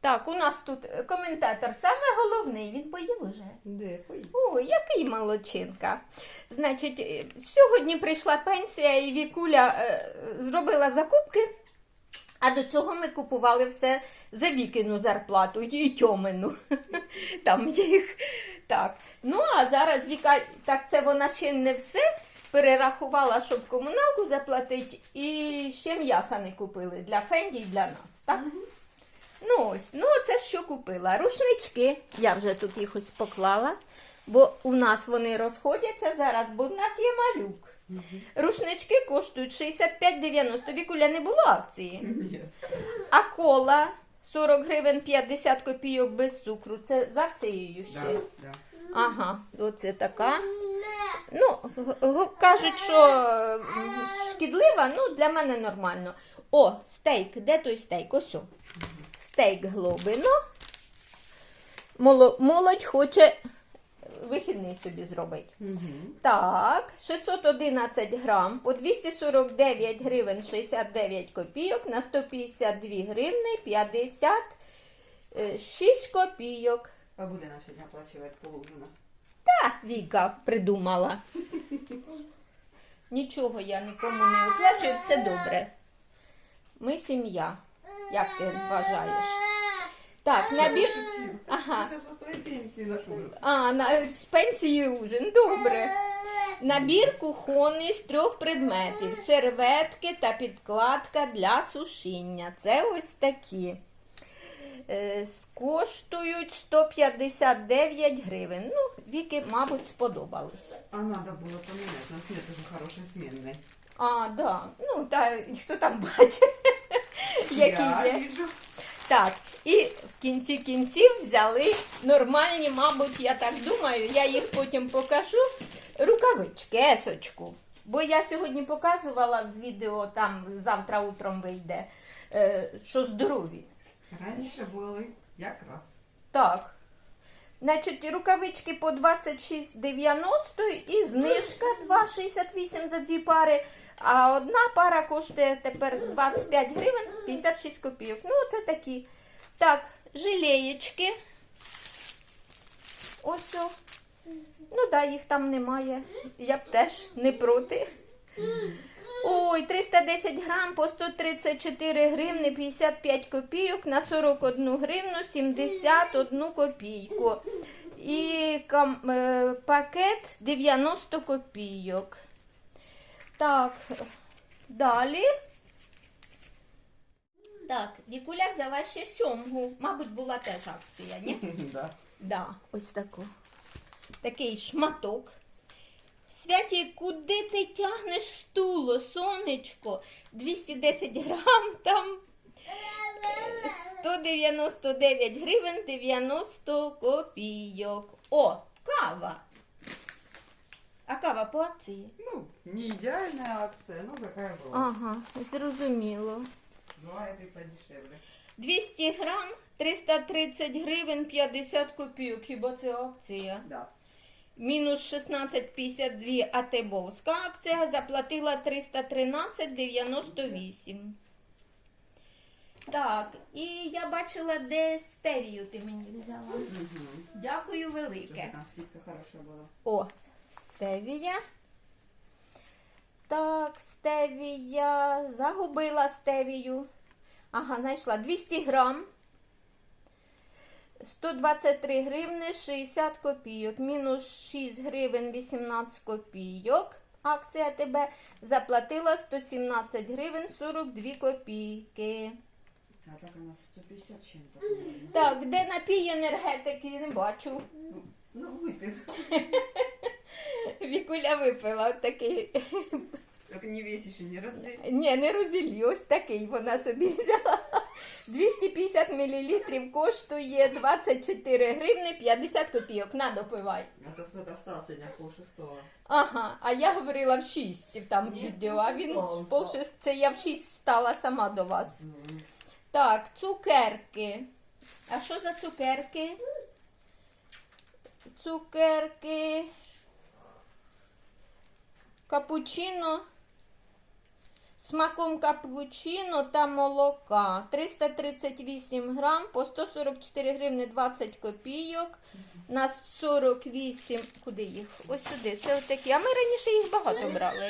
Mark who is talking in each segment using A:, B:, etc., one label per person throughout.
A: Так, у нас тут коментатор саме головний, він поїв уже.
B: Де?
A: Ой, який молодчинка. Значить, е, сьогодні прийшла пенсія, і Вікуля е, зробила закупки, а до цього ми купували все за Вікину зарплату і Тьомину. Там їх. Так. Ну, а зараз Віка, так це вона ще не все перерахувала, щоб комуналку заплатити, і ще м'яса не купили для Фенді і для нас. Так? Ну ось, ну це що купила. Рушнички. Я вже тут їх ось поклала, бо у нас вони розходяться зараз, бо в нас є малюк. Рушнички коштують 65,90. Вікуля не було акції. А кола 40 гривень 50 копійок без цукру. Це з акцією ще.
B: Да, да.
A: Ага, оце така. Ну, кажуть, що шкідлива, ну для мене нормально. О, стейк, де той стейк? Ось. Стейк глобино. Молодь хоче вихідний собі зробити.
B: Мгм.
A: Так, 611 грам по 249 гривень 69 копійок на 152 гривни 56 копійок.
B: Бабуля нам сегодня оплачивает полужина.
A: Та Віка придумала. Нічого я нікому не оплачую, все добре. Ми сім'я, як ти вважаєш. Так, набір. Ага.
B: Твоей наш ужин.
A: А, на, з пенсії ужин, добре. Набір кухонний з трьох предметів: серветки та підкладка для сушіння. Це ось такі. Е, коштують 159 гривень. Ну, Віки, мабуть, сподобались.
B: А надо было поменять. У нас нет уже хорошей сменной.
A: А, да. Ну, та і хто там бачить, які
B: Я
A: є.
B: вижу.
A: Так, і в кінці кінців взяли нормальні, мабуть, я так думаю, я їх потім покажу. Рукавички, есочку. Бо я сьогодні показувала в відео, там завтра утром вийде, е, що здорові.
B: Раніше були якраз.
A: Так. Значить, рукавички по 26,90 і знижка 2,68 за дві пари. А одна пара коштує тепер 25 гривень 56 копійок. Ну, це такі. Так, жилеєчки. Ось. о. Ну да, їх там немає. Я б теж не проти. Ой, 310 грам по 134 гривни 55 копійок на 41 гривну 71 копійку. І кам- е, пакет 90 копійок. Так, далі. Так, Вікуля взяла ще сьомгу. Мабуть, була теж акція, ні?
B: Да.
A: Да, ось таку. Такий шматок. Святі, куди ти тягнеш стуло, сонечко? 210 грам там. е, 199 гривень 90 копійок. О, кава. А кава по акції?
B: Ну, не идеальная акция, но какая была.
A: Ага, зрозуміло.
B: Бывает и подешевле.
A: 200 грам 330 гривень 50 копійок. Хіба це акція?
B: Да.
A: Мінус 16,52 АТБовська акція заплатила 313,98. Так, і я бачила, де стевію ти мені взяла.
B: Угу.
A: Дякую велике.
B: Там скидка хорошая была.
A: О, стевія. Так, стевія. Загубила стевію. Ага, знайшла 200 грам. 123 гривни 60 копійок. Мінус 6 гривень 18 копійок. Акція тебе заплатила 117 гривень 42 копійки.
B: А так у нас 150 с чем-то.
A: Так, де напій енергетики не бачу.
B: Ну, ну, выпит.
A: Вікуля випила от такий.
B: Так не весь еще не разлей.
A: Ні, не розілі, ось такий вона собі взяла. 250 мл коштує 24 гривни 50 копійок. На, допивай.
B: А то кто-то встал сегодня в пол шестого.
A: Ага, а я говорила в 6 там
B: Ні,
A: відео, а він
B: встала,
A: в пол
B: встала.
A: шест- Це я в 6 встала сама до вас. Так, цукерки. А що за цукерки? Цукерки. Капучино смаком капучино та молока. 338 грам по 144 гривни 20 копійок. На 48, куди їх? Ось сюди. Це отакі. А ми раніше їх багато брали.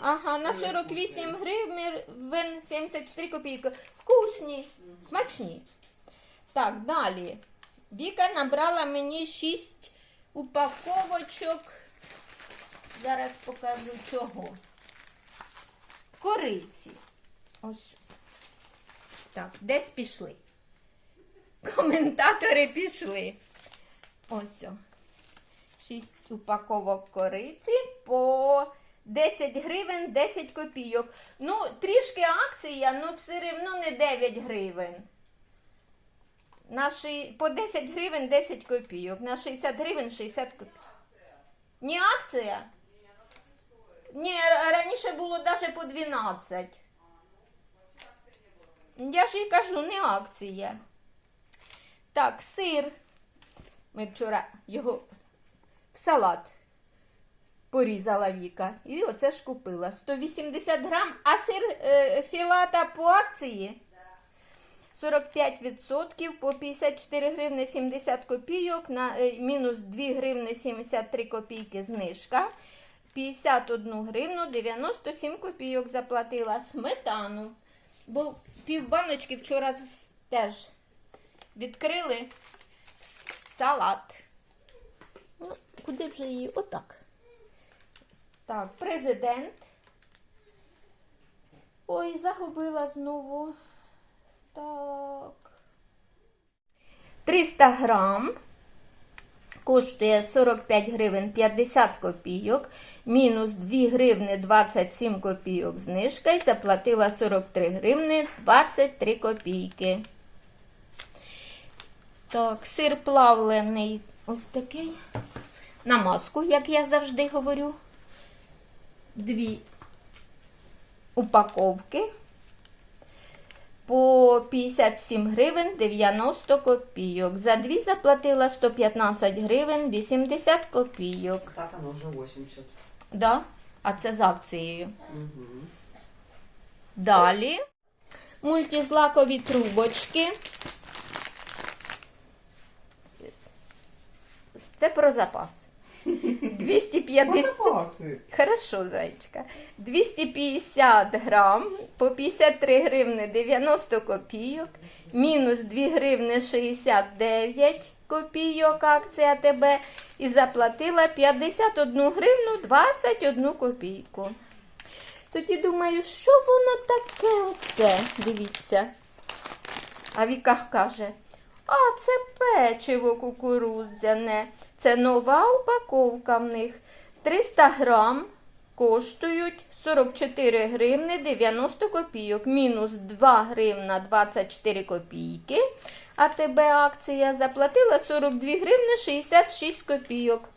A: Ага, на 48 гривень 74 копійки. Вкусні, смачні. Так, далі. Віка набрала мені 6 упаковочок. Зараз покажу чого. Кориці. Ось. Так, десь пішли. Коментатори пішли. Ось. о. 6 упаковок кориці по 10 гривень 10 копійок. Ну, трішки акція, ну все одно не 9 гривень. На ши... По 10 гривень 10 копійок. На 60 гривень 60 копійок. Не акція? Ні, раніше було навіть по 12. Я ж і кажу, не акція. Так, сир. Ми вчора його в салат порізала Віка. І оце ж купила. 180 грам, а сир е, філата по акції 45% по 54 гривни 70 копійок, на е, мінус 2 гривни 73 копійки знижка. 51 гривну 97 копійок заплатила сметану. Бо півбаночки вчора теж відкрили салат. Ну, куди вже її? Отак. Так, президент. Ой, загубила знову. Так. 300 грам. Коштує 45 гривень 50 копійок. Мінус 2 гривни 27 копійок знижка. І заплатила 43 гривни 23 копійки. Так, сир плавлений ось такий. На маску, як я завжди говорю. Дві упаковки по 57 гривень 90 копійок. За дві заплатила 115 гривень 80 копійок.
B: Так оно уже 80.
A: Да? А це з акцією.
B: Угу.
A: Далі мультизлакові трубочки. Це про запас. 250.
B: по акции.
A: Хорошо, зайчка. 250 грам по 53 гривни 90 копійок. Мінус 2 гривни 69 копійок акція ТБ. І заплатила 51 гривну 21 копійку. Тоді думаю, що воно таке оце? Дивіться. А Віка каже, а це печиво кукурудзяне. Це нова упаковка в них. 300 грам коштують 44 гривни 90 копійок. Мінус 2 гривна 24 копійки. А тебе акція заплатила 42 гривни 66 копійок.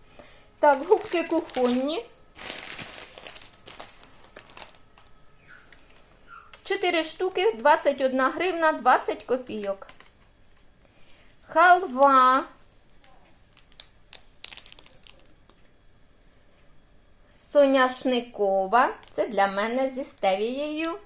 A: Так, губки кухонні. 4 штуки 21 гривна 20 копійок. Халва. Соняшникова. Це для мене зі стевією.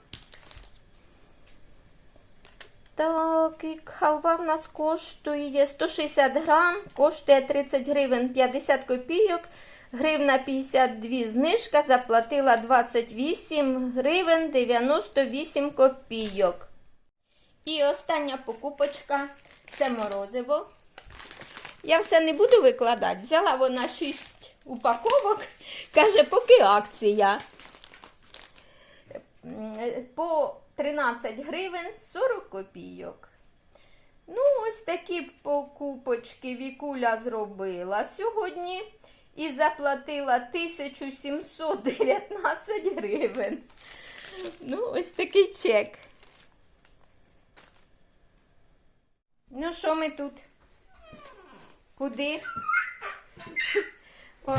A: Так, і халва в нас коштує 160 грам, коштує 30 гривень 50 копійок. Гривна 52 знижка, заплатила 28 гривень 98 копійок. І остання покупочка це морозиво. Я все не буду викладати. Взяла вона 6 упаковок. Каже, поки акція. По 13 гривень 40 копійок. Ну, ось такі покупочки Вікуля зробила сьогодні і заплатила 1719 гривень. Ну, ось такий чек. Ну, що ми тут? Куди? О.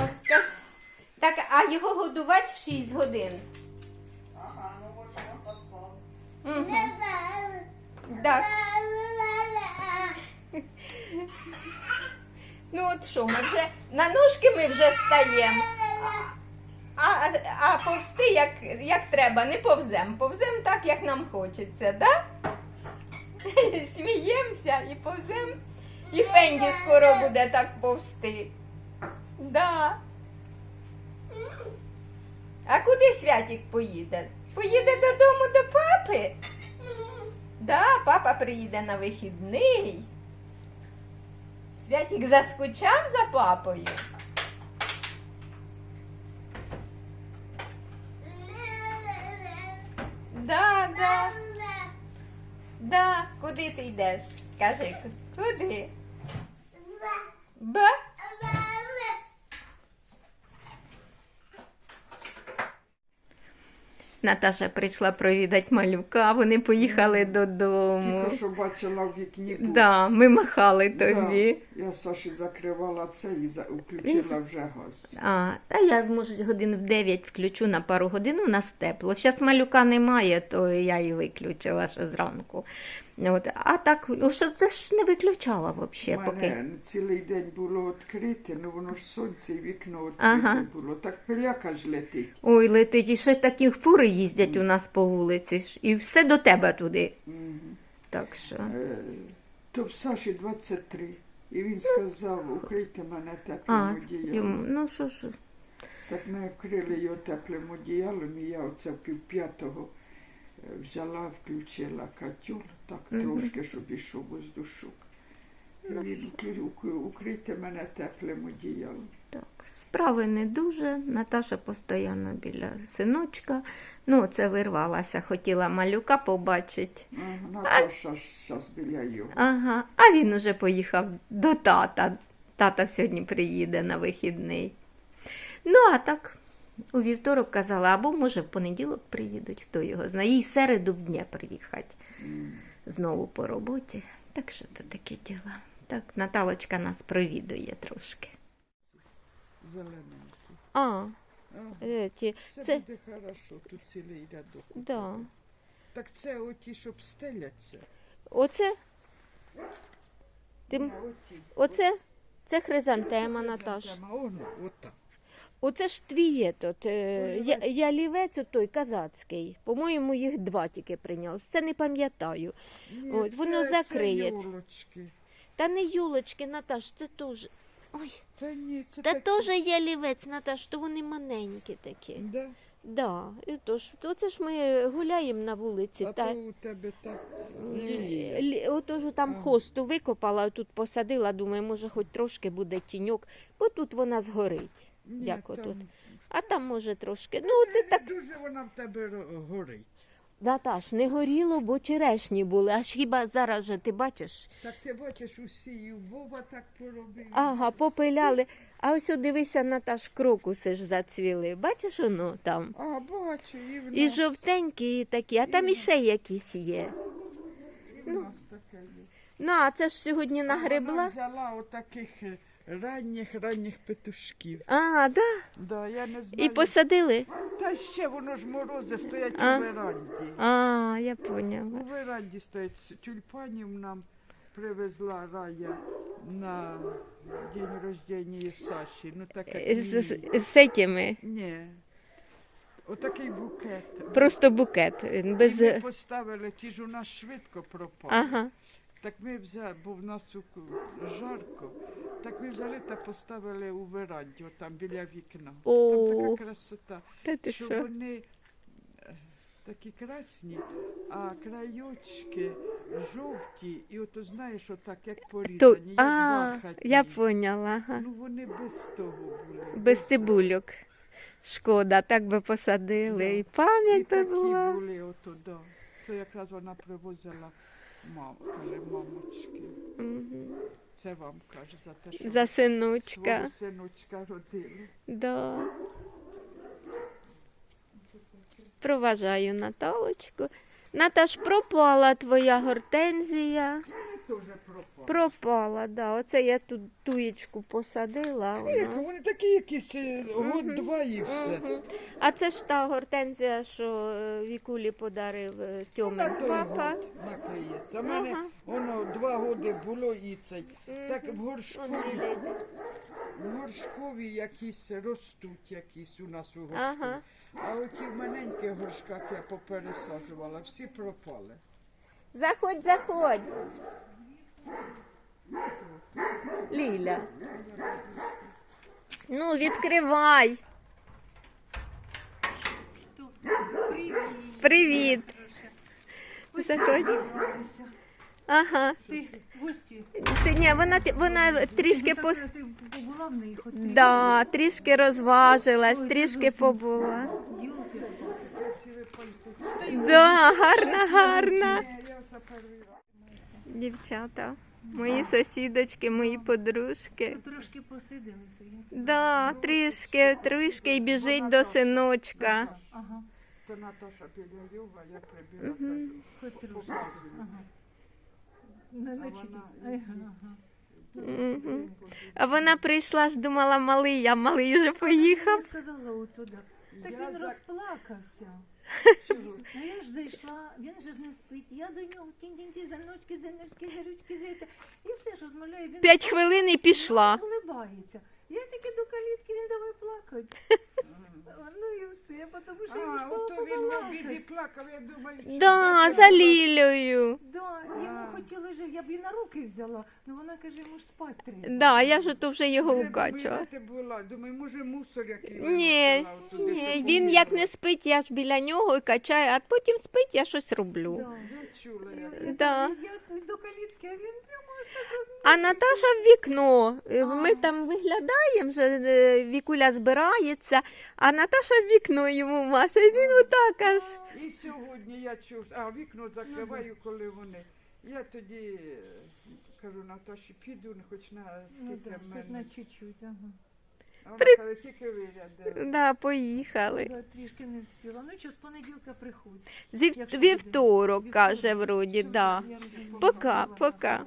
A: Так, а його годувати в 6 годин.
B: Ага,
A: Угу. Так. Ну от що, ми вже на ножки ми вже стаємо. а, а повсти як, як треба, не повзем. Повзем так, як нам хочеться, да? Сміємося і повзем. І Фенді скоро буде так повсти. Да. А куди Святік поїде? Поїде додому до папи? Да, папа приїде на вихідний. Святік заскучав за папою. Да, да, да. Куди ти йдеш? Скажи, куди? Б? Наташа прийшла провідати малюка, вони поїхали додому.
B: Тільки що бачила в вікні. був.
A: Да, ми махали
B: Да.
A: тобі.
B: Я Саші закривала це і за- включила вже газ.
A: А, та я, може, годин в 9 включу на пару годин, у нас тепло. Зараз малюка немає, то я і виключила ще зранку. От. А так, ну, що це ж не виключала взагалі, поки.
B: мене цілий день було відкрите, ну воно ж сонце і вікно відкрите
A: Ага.
B: було. Так пиряка ж летить.
A: Ой, летить, і ще такі фури їздять у нас по вулиці, і все до тебе туди.
B: Мгм.
A: Так що.
B: Е, То в Саші 23. І він сказав, укрийте мене теплим
A: А,
B: одіялом.
A: ну що ж.
B: Так ми вкрили його теплим одіялом, і я оце пів п'ятого взяла, включила катюр, так трошки, щоб ішов воздушок. І він укрив- укрив- мене теплим одіялом.
A: Так, справи не дуже. Наташа постійно біля синочка. Ну, це вирвалася, хотіла малюка побачити.
B: Наташа зараз біля його.
A: Ага, а він уже поїхав до тата. Тата сьогодні приїде на вихідний. Ну, а так, у вівторок казала, або може в понеділок приїдуть, хто його знає. Їй середу в дня приїхати знову по роботі. Так що то такі діла. Так, Наталочка нас провідує трошки.
B: Зелененький.
A: А,
B: Ага.
A: ті,
B: Це,
A: це,
B: буде хорошо, тут цілий рядок.
A: да.
B: Так це оті, щоб стеляться.
A: Оце, Ти-
B: оті.
A: оце, це хризантема, Наташ.
B: хризантема, Оно, отак.
A: Оце ж твій тут. Я,
B: Олівець.
A: ялівець той казацький. По-моєму, їх два тільки прийняв. Це не пам'ятаю. От, воно
B: це-
A: закриється.
B: Це юлочки.
A: Та не юлочки, Наташ, це теж. Ой,
B: Та ні, це
A: та теж ялівець, Наташ, то вони маленькі такі.
B: Да?
A: Да, і то ж, то це ж ми гуляємо на вулиці.
B: А
A: та...
B: то у тебе так лілія.
A: Лі- Отож там
B: Ага.
A: хосту викопала, тут посадила, думаю, може хоч трошки буде тіньок, бо тут вона згорить.
B: Ні,
A: як
B: там
A: отут. А там може трошки. Ну, це так.
B: Дуже вона в тебе ро- горить.
A: Наташ, не горіло, бо черешні були. Аж хіба зараз же ти бачиш?
B: Так ти бачиш усі, і Вова так поробив.
A: Ага, попиляли. А ось о, дивися, Наташ, крокуси ж зацвіли. Бачиш воно там?
B: А, бачу, і в
A: І жовтенькі, і такі, а там іще якісь є.
B: і в нас таке є.
A: Ну, а це ж сьогодні
B: Вона
A: нагребла.
B: взяла отаких е, ранніх ранніх петушків.
A: А, да.
B: Да, я не знаю.
A: І посадили.
B: Та ще воно ж морози стоять
A: А?
B: у веранді.
A: А, я
B: У
A: поняла.
B: веранді стоять тюльпанів нам привезла Рая на день рождення Саші. Ну таке.
A: З, з, з этими.
B: Ні. Отакий букет.
A: Просто букет. Без...
B: Ми поставили, ті ж у нас швидко пропали.
A: Ага.
B: Так ми взяли, бо в нас жарко, так ми взяли та поставили у веранді, там біля вікна.
A: О.
B: Там така красота,
A: Та ти
B: що
A: що?
B: вони е, такі красні, а краючки жовті, і ото знаєш, отак як порізані,
A: То,
B: як
A: а,
B: бархатні.
A: я поняла. Ага.
B: Ну вони без того були.
A: Без цибульок. Шкода, так би посадили.
B: Да.
A: І
B: І
A: пам'ять би
B: такі
A: була.
B: були ото, да. Це якраз вона привозила мам, каже, мамочки.
A: Угу.
B: Це вам каже за те, що
A: За синочка.
B: свого синочка родили.
A: Да. Проважаю Наталочку. Наташ, пропала твоя гортензія.
B: Теж пропав.
A: Пропала, да. Оце я тут туєчку посадила.
B: Як, вони такі якісь е, год-два і все.
A: Мгм. А це ж та гортензія, що е, Вікулі подарив е,
B: На
A: Тьомин
B: той
A: папа.
B: год накриється. У мене
A: Ага.
B: воно два роки було і цей. Так в горшку.
A: Он білий.
B: горшкові якісь ростуть якісь у нас у горшку.
A: Ага.
B: А оті в маленьких горшках я попересаджувала, всі пропали.
A: Заходь, заходь. Ліля. Ну, відкривай. Привіт. Заходь. Ага.
C: Ти гості.
A: Ти, ні, вона, вона трішки по...
C: Ти побула в неї хоч
A: Да, трішки розважилась, трішки побула. Да, гарна, гарна. Дівчата, мої сусідочки, мої подружки.
C: Трошки посидили все.
A: Да, трішки, трішки і біжить до синочка.
C: Ага.
B: То Наташа біля Юга, я прибіла, кажу,
C: Хоч трошки. Не Ага.
A: Мгм. А вона прийшла ж думала малий, а малий вже поїхав.
C: Я сказала отуда. Так
B: Я
C: він
B: за-
C: розплакався. А я ж зайшла, він же ж не спить. Я до нього тінь-тінь-ті, заночки, заночки, заручки, зайти. І все ж розмовляє. Він
A: П'ять хвилин і пішла.
C: улибається. Я тільки до калітки, він давай плакати. Ну і все, тому що йому ж
B: А,
C: було
B: ото він в обіді
C: побалакати.
B: плакав, я думаю, що
A: Да, за Лілею.
C: Да, йому хотіли ж, я б її на руки взяла, але вона каже, йому ж спати треба.
A: Да, я ж ото вже його
B: Я думаю, де ти була? Думаю, може мусор який
A: Ні,
B: виносила отуди,
A: ні,
B: щоб
A: він як не спить, я ж біля нього і качаю, а потім спить, я щось роблю.
C: Да.
B: Я чула, як.
C: я,
A: Да.
C: я, я до калітки, а він прямо аж так.
A: А Наташа в вікно. Е, Ми там виглядаємо, вже е, Вікуля збирається, а Наташа в вікно йому маше, і він отак аж.
B: І сьогодні я чув, а вікно закриваю, коли вони. Я тоді е, кажу Наташі, піду, хоч на
C: Ну,
B: стільки в мене.
C: чуть-чуть, ага.
B: А вона каже, тільки вирядила.
A: Да, поїхали.
C: Да, трішки не встигла. Ну що, з понеділка приходь.
A: Зі
C: Якщо
A: вівторок, каже, вроді, да. Пока, пока.